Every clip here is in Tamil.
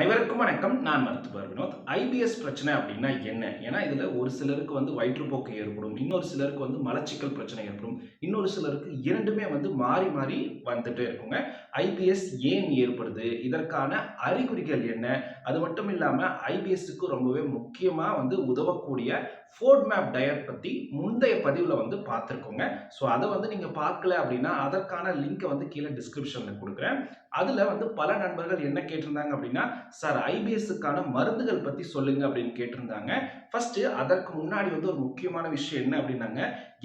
அனைவருக்கும் வணக்கம். நான் மருத்துவர் வினோத். ஐபிஎஸ் பிரச்சனை அப்படின்னா என்ன? ஏன்னா இதில் ஒரு சிலருக்கு வந்து வயிற்றுப்போக்கு ஏற்படும் இன்னொரு சிலருக்கு வந்து மலச்சிக்கல் பிரச்சனை ஏற்படும் இன்னொரு சிலருக்கு இரண்டுமே வந்து மாறி மாறி வந்துட்டே இருக்குங்க. ஐபிஎஸ் ஏன் ஏற்படுது? இதற்கான அறிகுறிகள் என்ன? அது மட்டும் இல்லாமல் ஐபிஎஸ்க்கு ரொம்பவே முக்கியமாக வந்து உதவக்கூடிய ஃபோர்ட் மேப் டயட் பற்றி முந்தைய பதிவில் வந்து பார்த்துருக்கோங்க. ஸோ அதை வந்து நீங்கள் பார்க்கல அப்படின்னா அதற்கான லிங்க்கை வந்து கீழே டிஸ்கிரிப்ஷனில் கொடுக்குறேன். அதில் வந்து பல நண்பர்கள் என்ன கேட்டிருந்தாங்க அப்படின்னா சார் ஐபிஎஸ்க்கான மருந்துகள் பற்றி சொல்லுங்க அப்படின்னு கேட்டிருந்தாங்க. ஃபர்ஸ்ட் அதற்கு முன்னாடி வந்து ஒரு முக்கியமான விஷயம் என்ன அப்படின்னாங்க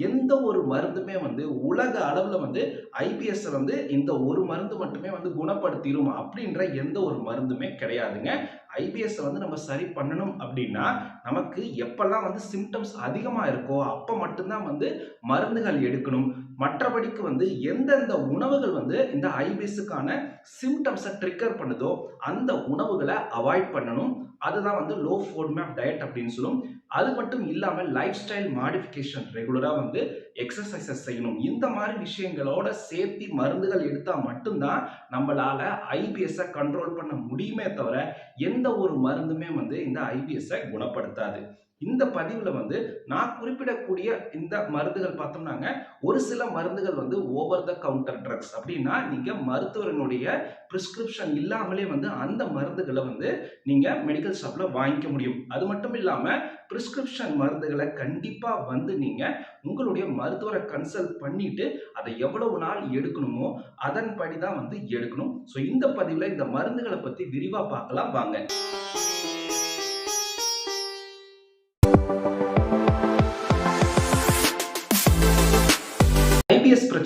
எந்த ஒரு மருந்துமே வந்து உலக அளவில் வந்து ஐபிஎஸ் வந்து இந்த ஒரு மருந்து மட்டுமே வந்து குணப்படுத்திடும் அப்படின்ற எந்த ஒரு மருந்துமே கிடையாதுங்க. ஐபிஎஸ்ஸை வந்து நம்ம சரி பண்ணணும் அப்படின்னா நமக்கு எப்பெல்லாம் வந்து சிம்டம்ஸ் அதிகமாக இருக்கோ அப்போ மட்டும்தான் வந்து மருந்துகள் எடுக்கணும். மற்றபடிக்கு வந்து எந்தெந்த உணவுகள் வந்து இந்த ஐபிஎஸ்ஸுக்கான சிம்டம்ஸை ட்ரிக்கர் பண்ணுதோ அந்த உணவுகளை அவாய்ட் பண்ணணும். அதுதான் வந்து லோ ஃபோர்ட் மேப் டயட் அப்படின்னு சொல்லும். அது மட்டும் இல்லாமல் லைஃப் ஸ்டைல் மாடிஃபிகேஷன் ரெகுலராக வந்து எக்ஸசைசஸ் செய்யணும். இந்த மாதிரி விஷயங்களோட சேர்த்து மருந்துகள் எடுத்தால் மட்டும்தான் நம்மளால ஐபிஎஸ்ஸை கண்ட்ரோல் பண்ண முடியுமே தவிர எந்த ஒரு மருந்துமே வந்து இந்த ஐபிஎஸ்ஸை குணப்படுத்தாது. இந்த பதிவில் வந்து நான் குறிப்பிடக்கூடிய இந்த மருந்துகள் பார்த்தோம்னாங்க ஒரு சில மருந்துகள் வந்து ஓவர் த கவுண்டர் ட்ரக்ஸ் அப்படின்னா நீங்கள் மருத்துவரனுடைய ப்ரிஸ்கிரிப்ஷன் இல்லாமலே வந்து அந்த மருந்துகளை வந்து நீங்கள் மெடிக்கல் ஷாப்பில் வாங்கிக்க முடியும். அது மட்டும் இல்லாமல் ப்ரிஸ்கிரிப்ஷன் மருந்துகளை கண்டிப்பாக வந்து நீங்கள் உங்களுடைய மருத்துவரை கன்சல்ட் பண்ணிட்டு அதை எவ்வளவு நாள் எடுக்கணுமோ அதன்படி தான் வந்து எடுக்கணும். ஸோ இந்த பதிவில் இந்த மருந்துகளை பற்றி விரிவாக பார்க்கலாம். வாங்க.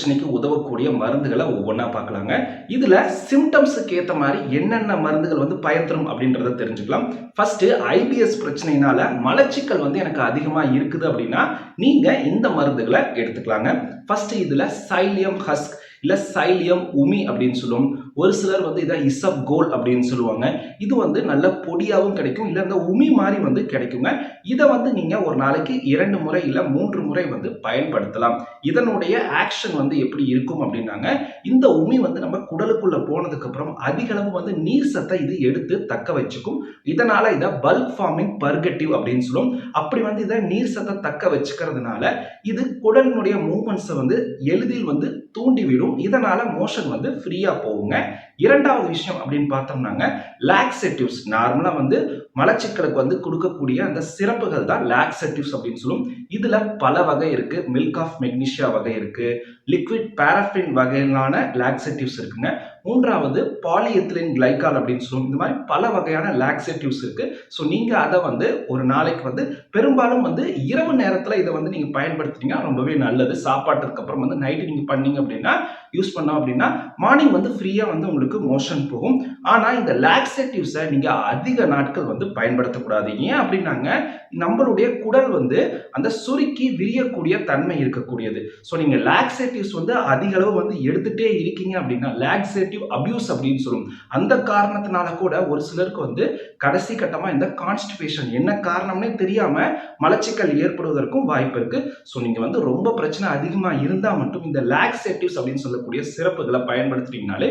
பிரச்சனைக்கு உதவக்கூடிய மருந்துகளை ஒவ்வொன்றா பார்க்கலாங்க. இதில் சிம்டம்ஸுக்கு ஏற்ற மாதிரி என்னென்ன மருந்துகள் வந்து பயத்தரும் அப்படின்றத தெரிஞ்சுக்கலாம். ஃபர்ஸ்ட் ஐபிஎஸ் பிரச்சனையினால மலச்சிக்கல் வந்து எனக்கு அதிகமாக இருக்குது அப்படின்னா நீங்கள் இந்த மருந்துகளை எடுத்துக்கலாங்க. ஃபர்ஸ்ட் இதில் சைலியம் ஹஸ்க் இல்லை சைலியம் உமி அப்படின்னு சொல்லுவோம் ஒரு சிலர் வந்து இதை இசப் கோல் அப்படின்னு சொல்லுவாங்க. இது வந்து நல்ல பொடியாகவும் கிடைக்கும் இல்லை இந்த உமி மாதிரி வந்து கிடைக்குங்க. இதை வந்து நீங்கள் ஒரு நாளைக்கு இரண்டு முறை இல்லை மூன்று முறை வந்து பயன்படுத்தலாம். இதனுடைய ஆக்ஷன் வந்து எப்படி இருக்கும் அப்படின்னாங்க இந்த உமி வந்து நம்ம குடலுக்குள்ள போனதுக்கு அப்புறம் அதிக அளவு வந்து நீர் சத்தை இது எடுத்து தக்க வச்சுக்கும். இதனால இதை பல்க் ஃபார்மிங் பர்கட்டிவ் அப்படின்னு சொல்லுவோம் அப்படி வந்து இதை நீர் சத்தை தக்க வச்சுக்கிறதுனால இது குடலினுடைய மூமெண்ட்ஸை வந்து எளிதில் வந்து தூண்டிவிடும். இதனால மோஷன் வந்து ஃப்ரீயா போகுங்க. இரண்டாவது விஷயம் அப்படின்னு பார்த்தோம்னாங்க லாக்ஸெட்டிவ்ஸ் நார்மலாக வந்து மலச்சிக்கலுக்கு வந்து கொடுக்கக்கூடிய அந்த சிறப்புகள் தான் லாக்ஸெட்டிவ்ஸ் அப்படின்னு சொல்லும். இதில் பல வகை இருக்குது மில்க் ஆஃப் மெக்னீஷியா வகை இருக்குது லிக்விட் பேரஃபின் வகையிலான லாக்ஸெட்டிவ்ஸ் இருக்குங்க. மூன்றாவது பாலிஎத்திலின் கிளைக்கால் அப்படின்னு சொல்லுவோம் இந்த மாதிரி பல வகையான லாக்ஸேட்டிவ்ஸ் இருக்குது ஸோ நீங்கள் அதை வந்து ஒரு நாளைக்கு வந்து பெரும்பாலும் வந்து இரவு நேரத்தில் இதை வந்து நீங்கள் பயன்படுத்துனீங்கன்னா ரொம்பவே நல்லது. சாப்பாட்டுக்கு அப்புறம் வந்து நைட்டு நீங்கள் பண்ணீங்க அப்படின்னா யூஸ் பண்ணோம் அப்படின்னா மார்னிங் வந்து ஃப்ரீயாக வந்து உங்களுக்கு மோஷன் போகும். ஆனால் இந்த லாக்ஸேட்டிவ்ஸை நீங்கள் அதிக நாட்கள் வந்து பயன்படுத்தக்கூடாது. ஏன் அப்படின்னாங்க? நம்மளுடைய குடல் வந்து அந்த சுருக்கி விரியக்கூடிய தன்மை இருக்கக்கூடியது. ஸோ நீங்கள் லாக்ஸேட்டிவ்ஸ் வந்து அதிக அளவு வந்து எடுத்துட்டே இருக்கீங்க அப்படின்னா லாக்ஸேட்டிவ் அபியூஸ் அப்படின்னு சொல்லும். அந்த காரணத்தினால கூட ஒரு சிலருக்கு வந்து கடைசி கட்டமாக இந்த கான்ஸ்டிபேஷன் என்ன காரணம்னே தெரியாமல் மலச்சிக்கல் ஏற்படுவதற்கும் வாய்ப்பு இருக்கு. ஸோ நீங்கள் வந்து ரொம்ப பிரச்சனை அதிகமாக இருந்தால் மட்டும் இந்த லாக்ஸேட்டிவ்ஸ் அப்படின்னு சொல்லக்கூடிய சிறப்புகளை பயன்படுத்திட்டீங்கனாலே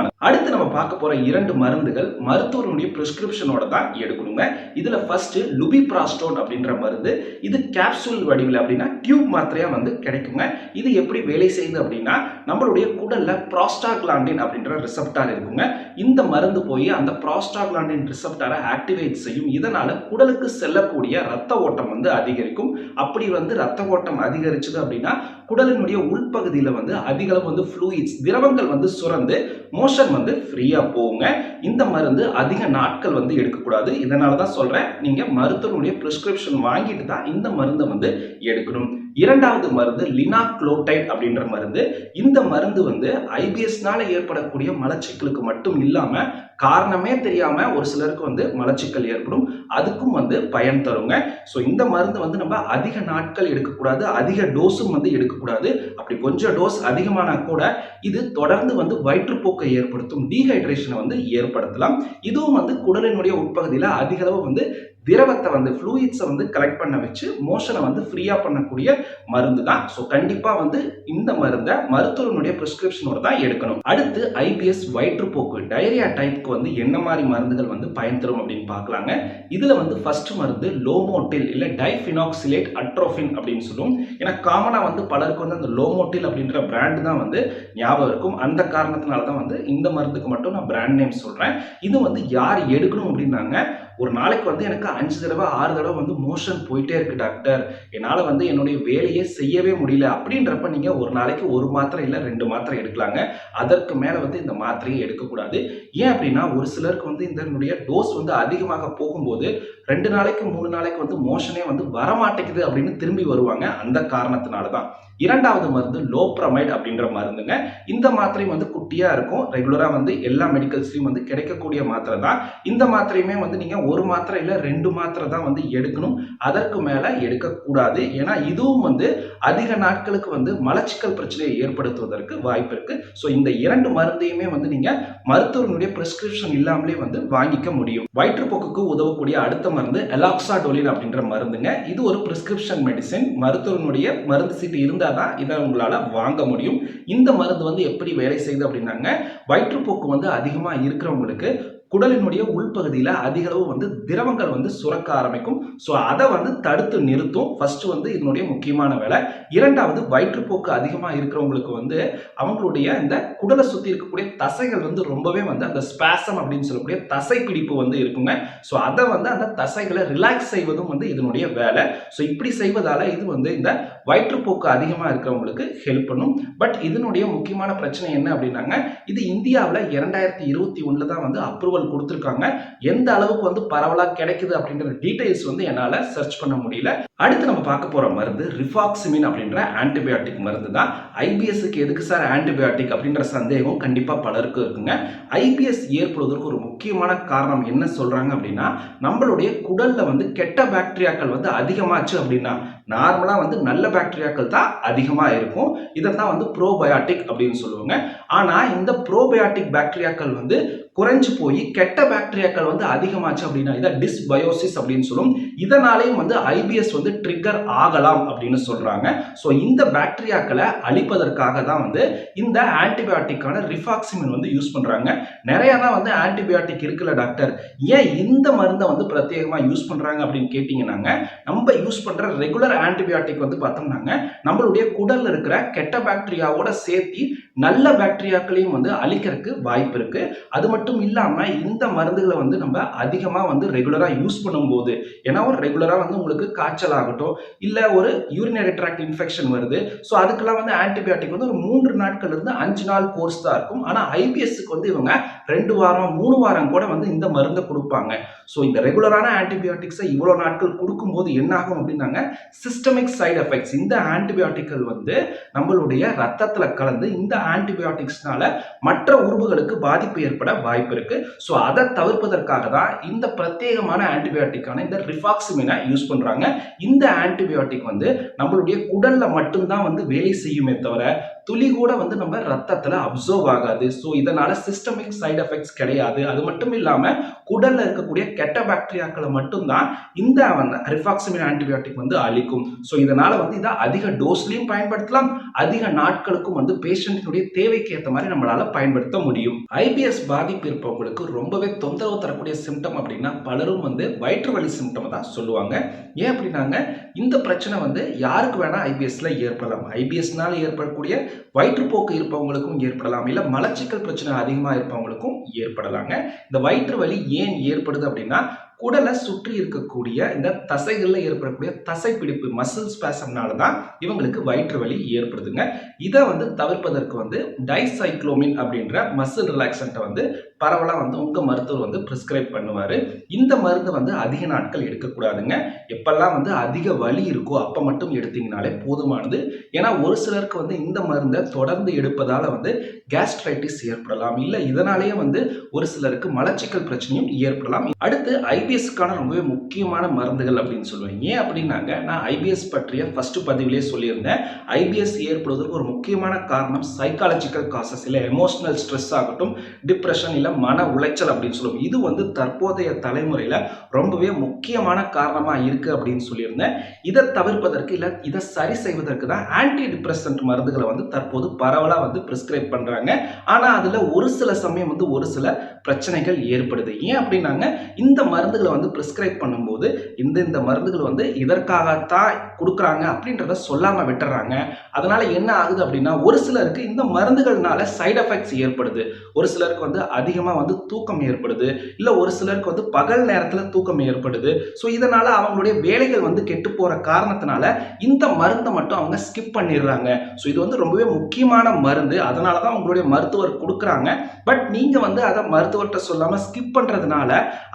முக்கியமானது. அடுத்து நம்ம பார்க்க போற இரண்டு மருந்துகள் மருத்துவருடைய பிரிஸ்கிரிப்ஷனோட தான் எடுக்கணுங்க. இதுல ஃபர்ஸ்ட் லுபிப்ராஸ்டோன் அப்படின்ற மருந்து இது கேப்சூல் வடிவில் அப்படின்னா டியூப் மாத்திரையா வந்து கிடைக்குங்க. இது எப்படி வேலை செய்யுது அப்படின்னா நம்மளுடைய குடல்ல ப்ராஸ்டாக்லாண்டின் அப்படின்ற ரிசப்டார் இருக்குங்க. இந்த மருந்து போய் அந்த ப்ராஸ்டாக்லாண்டின் ரிசப்டாரை ஆக்டிவேட் செய்யும். இதனால குடலுக்கு செல்லக்கூடிய ரத்த ஓட்டம் வந்து அதிகரிக்கும். அப்படி வந்து ரத்த ஓட்டம் அதிகரிச்சது அப்படின்னா குடலினுடைய உள்பகுதியில் வந்து அதிகளவு வந்து ஃப்ளூயிட்ஸ் திரவங்கள் வந்து சுரந்து மோஷன் வந்து ஃப்ரீயாக போங்க. இந்த மருந்து அதிக நாட்கள் வந்து எடுக்கக்கூடாது. இதனால தான் சொல்கிறேன் நீங்கள் மருத்துவனுடைய ப்ரிஸ்கிரிப்ஷன் வாங்கிட்டு தான் இந்த மருந்தை வந்து எடுக்கணும். இரண்டாவது மருந்து லினாக்ளோடைட் அப்படின்ற மருந்து. இந்த மருந்து வந்து ஐபிஎஸ்னால ஏற்படக்கூடிய மலச்சிக்கலுக்கு மட்டும் இல்லாமல் காரணமே தெரியாம ஒரு சிலருக்கு வந்து மலச்சிக்கல் ஏற்படும். அதுக்கும் வந்து பயன் தருங்க. ஸோ இந்த மருந்து வந்து நம்ம அதிக நாட்கள் எடுக்கக்கூடாது. அதிக டோஸும் வந்து எடுக்கக்கூடாது. அப்படி கொஞ்சம் டோஸ் அதிகமானா கூட இது தொடர்ந்து வந்து வயிற்றுப்போக்கை ஏற்படுத்தும். டீஹைட்ரேஷனை வந்து ஏற்படுத்தலாம். இதுவும் வந்து குடலினுடைய உட்பகுதியில் அதிக அளவு வந்து திரவத்தை வந்து ஃப்ளூயிட்ஸை வந்து கலெக்ட் பண்ண வச்சு மோஷனை வந்து ஃப்ரீயாக பண்ணக்கூடிய மருந்து தான். ஸோ கண்டிப்பாக வந்து இந்த மருந்தை மருத்துவனுடைய ப்ரிஸ்கிரிப்ஷனோட தான் எடுக்கணும். அடுத்து ஐபிஎஸ் வயிற்றுப்போக்கு. டயரியா டைப் வயிற்றுப்போக்குக்கு வந்து என்ன மாதிரி மருந்துகள் வந்து பயன் தரும் அப்படின்னு பார்க்கலாங்க. இதில் வந்து ஃபர்ஸ்ட் மருந்து லோமோட்டில் இல்லை டைஃபினாக்சிலேட் அட்ரோஃபின் அப்படின்னு சொல்லுவோம் ஏன்னா காமனாக வந்து பலருக்கு வந்து அந்த லோமோட்டில் அப்படின்ற பிராண்டு தான் வந்து ஞாபகம் இருக்கும். அந்த காரணத்தினால தான் வந்து இந்த மருந்துக்கு மட்டும் நான் பிராண்ட் நேம் சொல்கிறேன் இது வந்து யார் எடுக்கணும் அப்படின்னாங்க? ஒரு நாளைக்கு வந்து எனக்கு அஞ்சு தடவை ஆறு தடவை வந்து மோஷன் போயிட்டே இருக்கு டாக்டர் என்னால் வந்து என்னுடைய வேலையே செய்யவே முடியல. அப்படின்றப்ப நீங்கள் ஒரு நாளைக்கு ஒரு மாத்திரை இல்லை ரெண்டு மாத்திரை எடுக்கலாங்க. அதற்கு மேலே வந்து இந்த மாத்திரையை எடுக்கக்கூடாது. ஏன் அப்படின்னா ஒரு சிலருக்கு வந்து இதனுடைய டோஸ் வந்து அதிகமாக போகும்போது ரெண்டு நாளைக்கு மூணு நாளைக்கு வந்து மோஷனே வந்து வரமாட்டேங்குது அப்படின்னு திரும்பி வருவாங்க. அந்த காரணத்தினால தான் இரண்டாவது மருந்து லோப்ரமைட் அப்படின்ற மருந்துங்க. இந்த மாத்திரையும் வந்து குட்டியாக இருக்கும். ரெகுலராக வந்து எல்லா மெடிக்கல்ஸ்லையும் வந்து கிடைக்கக்கூடிய மாத்திரை தான். இந்த மாத்திரையுமே வந்து நீங்கள் ஒரு மாத்திரை இல்லை ரெண்டு மாத்திரை தான் வந்து எடுக்கணும். அதற்கு மேலே எடுக்கக்கூடாது. ஏன்னா இதுவும் வந்து அதிக நாட்களுக்கு வந்து மலச்சிக்கல் பிரச்சனையை ஏற்படுத்துவதற்கு வாய்ப்பு இருக்கு. ஸோ இந்த இரண்டு மருந்தையுமே வந்து நீங்கள் மருத்துவனுடைய பிரிஸ்கிரிப்ஷன் இல்லாமலே வந்து வாங்கிக்க முடியும். வயிற்றுப்போக்குக்கு உதவக்கூடிய அடுத்த மருந்து எலாக்சாடோலின் அப்படின்ற மருந்துங்க. இது ஒரு பிரிஸ்கிரிப்ஷன் மெடிசின் மருத்துவனுடைய மருந்து சீட்டு இருந்தால் தான் இதை உங்களால் வாங்க முடியும். இந்த மருந்து வந்து எப்படி வேலை செய்யுது அப்படின்னாங்க வயிற்றுப்போக்கு வந்து அதிகமாக இருக்கிறவங்களுக்கு குடலினுடைய உள்பகுதியில் அதிகளவு வந்து திரவங்கள் வந்து சுரக்க ஆரம்பிக்கும். ஸோ அதை வந்து தடுத்து நிறுத்தும். ஃபர்ஸ்ட் வந்து இதனுடைய முக்கியமான வேலை. இரண்டாவது வயிற்றுப்போக்கு அதிகமாக இருக்கிறவங்களுக்கு வந்து அவங்களுடைய இந்த குடலை சுற்றி இருக்கக்கூடிய தசைகள் வந்து ரொம்பவே வந்து அந்த ஸ்பேசம் அப்படின்னு சொல்லக்கூடிய தசை பிடிப்பு வந்து இருக்குங்க. ஸோ அதை வந்து அந்த தசைகளை ரிலாக்ஸ் செய்வதும் வந்து இதனுடைய வேலை. ஸோ இப்படி செய்வதால இது வந்து இந்த வயிற்றுப்போக்கு அதிகமாக இருக்கிறவங்களுக்கு ஹெல்ப் பண்ணும். பட் இதனுடைய முக்கியமான பிரச்சனை என்ன அப்படின்னாங்க இது இந்தியாவில் இரண்டாயிரத்தி இருபத்தி ஒன்றில் தான் வந்து அப்ரூவல் கொடுத்துருக்காங்க. எந்த அளவுக்கு வந்து பரவலாக கிடைக்குது அப்படின்ற டீட்டெயில்ஸ் வந்து என்னால் சர்ச் பண்ண முடியல. அடுத்து நம்ம பார்க்க போகிற மருந்து ரிஃபாக்சிமின் அப்படின்ற ஆன்டிபயோட்டிக் மருந்து தான். ஐபிஎஸ்க்கு எதுக்கு சார் ஆன்டிபயோட்டிக் அப்படின்ற சந்தேகம் கண்டிப்பாக பலருக்கும் இருக்குங்க. ஐபிஎஸ் ஏற்படுவதற்கு ஒரு முக்கியமான காரணம் என்ன சொல்கிறாங்க அப்படின்னா நம்மளுடைய குடலில் வந்து கெட்ட பாக்டீரியாக்கள் வந்து அதிகமாச்சு அப்படின்னா நார்மலாக வந்து நல்ல பாக்டீரியாக்கள் தான் அதிகமாக இருக்கும். இதை தான் வந்து ப்ரோபயாட்டிக் அப்படின்னு சொல்லுவாங்க. ஆனால் இந்த ப்ரோபயாட்டிக் பாக்டீரியாக்கள் வந்து குறைஞ்சு போய் கெட்ட பாக்டீரியாக்கள் வந்து அதிகமாச்சு அப்படின்னா இதை டிஸ்பயோசிஸ் அப்படின்னு சொல்லும். இதனாலேயும் வந்து ஐபிஎஸ் வந்து ட்ரிகர் ஆகலாம் அப்படின்னு சொல்றாங்க. ஸோ இந்த பாக்டீரியாக்களை அழிப்பதற்காக தான் வந்து இந்த ஆன்டிபயோட்டிக்கான ரிஃபாக்சிமின் வந்து யூஸ் பண்றாங்க. நிறைய தான் வந்து ஆன்டிபயோட்டிக் இருக்குல்ல டாக்டர் ஏன் இந்த மருந்தை வந்து பிரத்யேகமாக யூஸ் பண்றாங்க அப்படின்னு கேட்டிங்கன்னாங்க. நம்ம யூஸ் பண்ற ரெகுலர் ஆன்டிபயோட்டிக் வந்து பார்த்தோம்னாங்க நம்மளுடைய குடல் இருக்கிற கெட்ட பாக்டீரியாவோட சேர்த்து நல்ல பாக்டீரியாக்களையும் வந்து அழிக்கிறதுக்கு வாய்ப்பு இருக்கு. அது மட்டும் மட்டும் இல்லாமல் இந்த மருந்துகளை வந்து நம்ம அதிகமாக வந்து ரெகுலராக யூஸ் பண்ணும்போது ஏன்னா ஒரு ரெகுலராக வந்து உங்களுக்கு காய்ச்சல் ஆகட்டும் இல்லை ஒரு யூரினரி ட்ராக்ட் இன்ஃபெக்ஷன் வருது ஸோ அதுக்கெல்லாம் வந்து ஆன்டிபயோட்டிக் வந்து ஒரு மூன்று நாட்கள் இருந்து அஞ்சு நாள் கோர்ஸ் தான் இருக்கும். ஆனால் ஐபிஎஸ்க்கு வந்து இவங்க ரெண்டு வாரம் மூணு வாரம் கூட வந்து இந்த மருந்தை கொடுப்பாங்க. ஸோ இந்த ரெகுலரான ஆன்டிபயோட்டிக்ஸை இவ்வளோ நாட்கள் கொடுக்கும்போது என்ன ஆகும் அப்படின்னாங்க? சிஸ்டமிக் சைடு எஃபெக்ட்ஸ் இந்த ஆன்டிபயோட்டிக்கள் வந்து நம்மளுடைய ரத்தத்தில் கலந்து இந்த ஆன்டிபயோட்டிக்ஸ்னால மற்ற உறுப்புகளுக்கு பாதிப்பு ஏற்பட வாய்ப்பு இருக்கு. ஸோ அதை தவிர்ப்பதற்காக தான் இந்த பிரத்யேகமான ஆன்டிபயோட்டிக்கான இந்த ரிஃபாக்சிமினை யூஸ் பண்றாங்க. இந்த ஆன்டிபயோட்டிக் வந்து நம்மளுடைய குடல்ல மட்டும்தான் வந்து வேலை செய்யுமே தவிர துளி கூட வந்து நம்ம ரத்தத்துல அப்சர்வ் ஆகாது. ஸோ இதனால சிஸ்டமிக் சைடு எஃபெக்ட்ஸ் கிடையாது. அது மட்டும் இல்லாம குடல்ல இருக்கக்கூடிய கெட்ட பாக்டீரியாக்களை மட்டும்தான் இந்த வந்து ரிஃபாக்சிமின் ஆன்டிபயோட்டிக் வந்து அழிக்கும். ஸோ இதனால வந்து இதை அதிக டோஸ்லையும் பயன்படுத்தலாம். அதிக நாட்களுக்கும் வந்து பேஷண்ட்டினுடைய தேவைக்கு ஏற்ற மாதிரி நம்மளால பயன்படுத்த முடியும். ஐபிஎஸ் பாதிப்பு இருப்பவங்களுக்கு ரொம்பவே தொந்தரவு தரக்கூடிய சிம்டம் அப்படின்னா பலரும் வந்து வயிற்று வலி சிம்டம் தான் சொல்லுவாங்க. ஏன் அப்படின்னாங்க? இந்த பிரச்சனை வந்து யாருக்கு வேணா ஐபிஎஸ்ல ஏற்படலாம். ஐபிஎஸ்னால ஏற்படக்கூடிய வயிற்றுப்போக்கு இருப்பவங்களுக்கும் ஏற்படலாம். இல்லை மலச்சிக்கல் பிரச்சனை அதிகமாக இருப்பவங்களுக்கும் ஏற்படலாங்க. இந்த வயிற்று வலி ஏன் ஏற்படுது அப்படின்னா குடலை சுற்றி இருக்கக்கூடிய இந்த தசைகளில் ஏற்படக்கூடிய தசைப்பிடிப்பு மசில் ஸ்பேசம்னால தான் இவங்களுக்கு வயிற்று வலி ஏற்படுதுங்க. இதை வந்து தவிர்ப்பதற்கு வந்து டைசைக்ளோமின் அப்படின்ற மசில் ரிலாக்ஸண்ட்டை வந்து பரவலாக வந்து உங்கள் மருத்துவர் வந்து ப்ரிஸ்கிரைப் பண்ணுவார். இந்த மருந்து வந்து அதிக நாட்கள் எடுக்கக்கூடாதுங்க. எப்பெல்லாம் வந்து அதிக வலி இருக்கோ அப்போ மட்டும் எடுத்தீங்கனாலே போதுமானது. ஏன்னா ஒரு சிலருக்கு வந்து இந்த மருந்தை தொடர்ந்து எடுப்பதால் வந்து கேஸ்ட்ரைட்டிஸ் ஏற்படலாம். இல்லை இதனாலேயே வந்து ஒரு சிலருக்கு மலச்சிக்கல் பிரச்சனையும் ஏற்படலாம். அடுத்து ஐபிஎஸ்க்கான ரொம்பவே முக்கியமான மருந்துகள் அப்படின்னு சொல்லுவேன் ஏன் அப்படின்னாங்க நான் ஐபிஎஸ் பற்றிய ஃபர்ஸ்ட் பதிவிலே சொல்லியிருந்தேன். ஐபிஎஸ் ஏற்படுவதற்கு ஒரு முக்கியமான காரணம் சைக்காலஜிக்கல் காசஸ் இல்லை எமோஷனல் ஸ்ட்ரெஸ் ஆகட்டும் டிப்ரெஷன் இல்லை மன உளைச்சல் அப்படின்னு சொல்லுவோம். இது வந்து தற்போதைய தலைமுறையில் ரொம்பவே முக்கியமான காரணமாக இருக்குது அப்படின்னு சொல்லியிருந்தேன். இதை தவிர்ப்பதற்கு இல்லை இதை சரி செய்வதற்கு தான் ஆன்டி டிப்ரெசன்ட் மருந்துகளை வந்து தற்போது பரவலாக வந்து ப்ரிஸ்கிரைப் பண்ணுறாங்க ஆனால் அதில் ஒரு சில சமயம் வந்து ஒரு சில பிரச்சனைகள் ஏற்படுது. ஏன் அப்படின்னாங்க இந்த மருந்துகளை வந்து ப்ரிஸ்கிரைப் பண்ணும்போது இந்த இந்த மருந்துகள் வந்து இதற்காகத்தான் கொடுக்குறாங்க அப்படின்றத சொல்லாமல் விட்டுறாங்க. அதனால என்ன ஆகுது அப்படின்னா ஒரு சிலருக்கு இந்த மருந்துகள்னால சைடு எஃபெக்ட்ஸ் ஏற்படுது. ஒரு சிலருக்கு வந்து அதிக அதிகமாக வந்து தூக்கம் ஏற்படுது. இல்லை ஒரு சிலருக்கு வந்து பகல் நேரத்தில் தூக்கம் ஏற்படுது. ஸோ இதனால் அவங்களுடைய வேலைகள் வந்து கெட்டு போகிற காரணத்தினால இந்த மருந்தை மட்டும் அவங்க ஸ்கிப் பண்ணிடுறாங்க. ஸோ இது வந்து ரொம்பவே முக்கியமான மருந்து. அதனால தான் உங்களுடைய மருத்துவர் கொடுக்குறாங்க. பட் நீங்கள் வந்து அதை மருத்துவர்கிட்ட சொல்லாமல் ஸ்கிப் பண்ணுறதுனால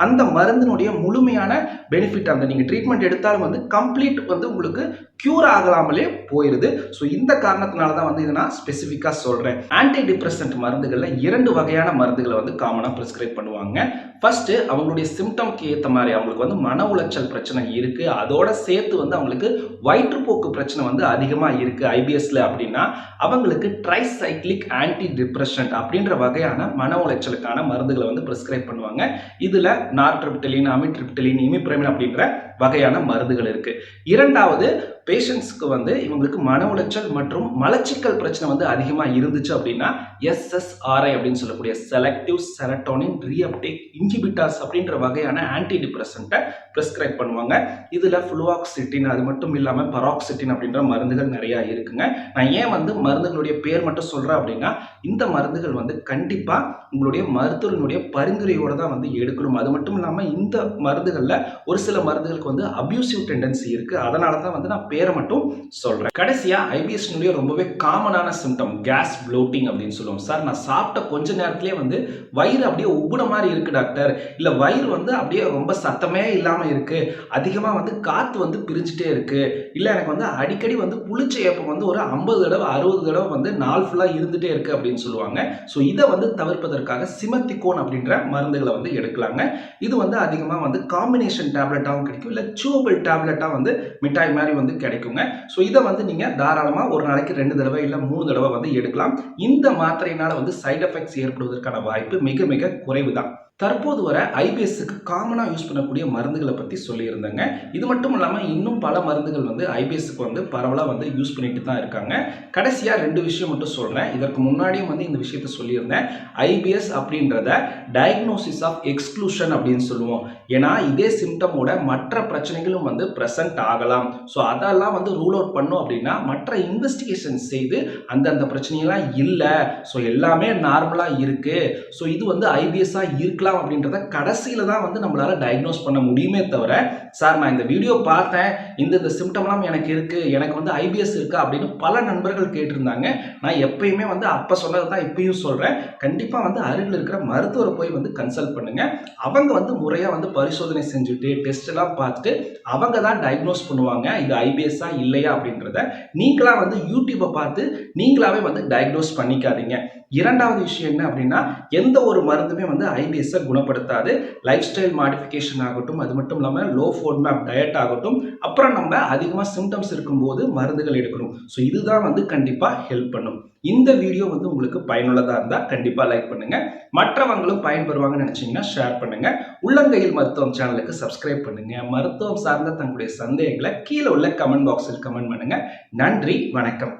அந்த மருந்தினுடைய முழுமையான பெனிஃபிட் அந்த நீங்கள் ட்ரீட்மெண்ட் எடுத்தாலும் வந்து கம்ப்ளீட் வந்து உங்களுக்கு க்யூர் ஆகலாமலே போயிடுது ஸோ இந்த காரணத்தினால தான் வந்து இதை நான் ஸ்பெசிஃபிக்காக சொல்கிறேன் ஆன்டி டிப்ரெசன்ட் மருந்துகளில் இரண்டு வகையான மருந்துகளை வந்து காமனாக ப்ரிஸ்கிரைப் பண்ணுவாங்க. ஃபஸ்ட்டு அவங்களுடைய சிம்டம்க்கு ஏற்ற மாதிரி அவங்களுக்கு வந்து மன உளைச்சல் பிரச்சனை இருக்குது அதோட சேர்த்து வந்து அவங்களுக்கு வயிற்றுப்போக்கு பிரச்சனை வந்து அதிகமாக இருக்குது ஐபிஎஸ்ல அப்படின்னா அவங்களுக்கு ட்ரைசைக்ளிக் ஆன்டி டிப்ரெஷன் அப்படின்ற வகையான மன உளைச்சலுக்கான மருந்துகளை வந்து ப்ரிஸ்கிரைப் பண்ணுவாங்க. இதில் நார்ட்ரிப்டலின் அமிட்ரிப்டலின் இமிப்ரமின் அப்படின்ற வகையான மருந்துகள் இருக்குது இரண்டாவது பேஷண்ட்ஸ்க்கு வந்து இவங்களுக்கு மன உளைச்சல் மற்றும் மலச்சிக்கல் பிரச்சனை வந்து அதிகமாக இருந்துச்சு அப்படின்னா எஸ்எஸ்ஆர்ஐ அப்படின்னு சொல்லக்கூடிய செலக்டிவ் செரட்டோனின் ரீஅப்டேக் இன்ஹிபிட்டார்ஸ் அப்படின்ற வகையான ஆன்டி டிப்ரெசண்ட்டை ப்ரிஸ்கிரைப் பண்ணுவாங்க. இதில் ஃப்ளூவாக்சிட்டின் அது மட்டும் இல்லாமல் பராக்சிட்டின் அப்படின்ற மருந்துகள் நிறையா இருக்குங்க. நான் ஏன் வந்து மருந்துகளுடைய பேர் மட்டும் சொல்கிறேன் அப்படின்னா இந்த மருந்துகள் வந்து கண்டிப்பாக உங்களுடைய மருத்துவனுடைய பரிந்துரையோடு தான் வந்து எடுக்கணும். அது மட்டும் இல்லாமல் இந்த மருந்துகளில் ஒரு சில மருந்துகளுக்கு வந்து அப்யூசிவ் டெண்டன்சி இருக்குது அதனால தான் வந்து நான் பேரை மட்டும் சொல்கிறேன் கடைசியாக ஐபிஎஸ்னுடைய ரொம்பவே காமனான சிம்டம் கேஸ் ப்ளோட்டிங் அப்படின்னு சொல்லுவோம். சார் நான் சாப்பிட்ட கொஞ்ச நேரத்துலேயே வந்து வயிறு அப்படியே உப்புன மாதிரி இருக்குது டாக்டர். இல்லை வயிறு வந்து அப்படியே ரொம்ப சத்தமே இல்லாமல் இருக்குது அதிகமாக வந்து காற்று வந்து பிரிஞ்சுட்டே இருக்குது இல்லை எனக்கு வந்து அடிக்கடி வந்து புளிச்ச ஏப்பம் வந்து ஒரு ஐம்பது தடவை அறுபது தடவை வந்து நாள் ஃபுல்லாக இருந்துகிட்டே இருக்குது அப்படின்னு சொல்லுவாங்க. ஸோ இதை வந்து தவிர்ப்பதற்காக சிமத்திகோன் அப்படின்ற மருந்துகளை வந்து எடுக்கலாங்க. இது வந்து அதிகமாக வந்து காம்பினேஷன் டேப்லெட்டாகவும் கிடைக்கும். இல்லை சூவபிள் டேப்லெட்டாக வந்து மிட்டாய் மாதிரி வந்து கிடைக்குங்க. ஸோ இதை வந்து நீங்கள் தாராளமாக ஒரு நாளைக்கு ரெண்டு தடவை இல்லை மூணு தடவை வந்து எடுக்கலாம். இந்த மாத்திரையினால் வந்து சைடு எஃபெக்ட்ஸ் ஏற்படுவதற்கான வாய்ப்பு மிக மிக குறைவு தான் தற்போது வர ஐபிஎஸ்க்கு காமனாக யூஸ் பண்ணக்கூடிய மருந்துகளை பற்றி சொல்லியிருந்தேங்க. இது மட்டும் இல்லாமல் இன்னும் பல மருந்துகள் வந்து ஐபிஎஸ்க்கு வந்து பரவலாக வந்து யூஸ் பண்ணிட்டு தான் இருக்காங்க. கடைசியாக ரெண்டு விஷயம் மட்டும் சொல்கிறேன் இதற்கு முன்னாடியும் வந்து இந்த விஷயத்த சொல்லியிருந்தேன். ஐபிஎஸ் அப்படின்றத டயக்னோசிஸ் ஆஃப் எக்ஸ்க்ளூஷன் அப்படின்னு சொல்லுவோம். ஏன்னா இதே சிம்டமோட மற்ற பிரச்சனைகளும் வந்து ப்ரெசன்ட் ஆகலாம். ஸோ அதெல்லாம் வந்து ரூல் அவுட் பண்ணும் அப்படின்னா மற்ற இன்வெஸ்டிகேஷன் செய்து அந்தந்த பிரச்சனையெல்லாம் இல்லை. ஸோ எல்லாமே நார்மலாக இருக்குது ஸோ இது வந்து ஐபிஎஸ்ஸாக இருக்கலாம் அப்படின்றத கடைசியில் தான் வந்து நம்மளால் டயக்னோஸ் பண்ண முடியுமே தவிர சார் நான் இந்த வீடியோ பார்த்தேன். இந்த இந்த சிம்டம்லாம் எனக்கு இருக்குது எனக்கு வந்து ஐபிஎஸ் இருக்கா? அப்படின்னு பல நண்பர்கள் கேட்டிருந்தாங்க. நான் எப்பயுமே வந்து அப்போ சொன்னது தான் இப்பயும் சொல்கிறேன் கண்டிப்பாக வந்து அருகில் இருக்கிற மருத்துவரை போய் வந்து கன்சல்ட் பண்ணுங்கள் அவங்க வந்து முறையாக வந்து பரிசோதனை செஞ்சுட்டு டெஸ்ட் எல்லாம் பார்த்துட்டு அவங்க தான் டயக்னோஸ் பண்ணுவாங்க. இது ஐபிஎஸ்ஸா இல்லையா அப்படின்றத நீங்களாக வந்து யூடியூப்பை பார்த்து நீங்களாவே வந்து டயக்னோஸ் பண்ணிக்காதீங்க. இரண்டாவது விஷயம் என்ன அப்படின்னா எந்த ஒரு மருந்துமே வந்து ஐபிஎஸ்ஸை குணப்படுத்தாது. லைஃப் ஸ்டைல் மாடிஃபிகேஷன் ஆகட்டும் அது மட்டும் இல்லாமல் லோ ஃபோட் மேப் டயட் ஆகட்டும் அப்புறம் நம்ம அதிகமாக சிம்டம்ஸ் இருக்கும்போது மருந்துகள் எடுக்கணும். ஸோ இதுதான் வந்து கண்டிப்பாக ஹெல்ப் பண்ணும். இந்த வீடியோ வந்து உங்களுக்கு பயனுள்ளதாக இருந்தால் கண்டிப்பாக லைக் பண்ணுங்கள் மற்றவங்களும் பயன்பெறுவாங்கன்னு நினச்சிங்கன்னா ஷேர் பண்ணுங்கள் உள்ளங்கையில் மருத்துவம் சேனலுக்கு சப்ஸ்கிரைப் பண்ணுங்கள் மருத்துவம் சார்ந்த தங்களுடைய சந்தேகங்களை கீழே உள்ள கமெண்ட் பாக்ஸில் கமெண்ட் பண்ணுங்கள் நன்றி வணக்கம்.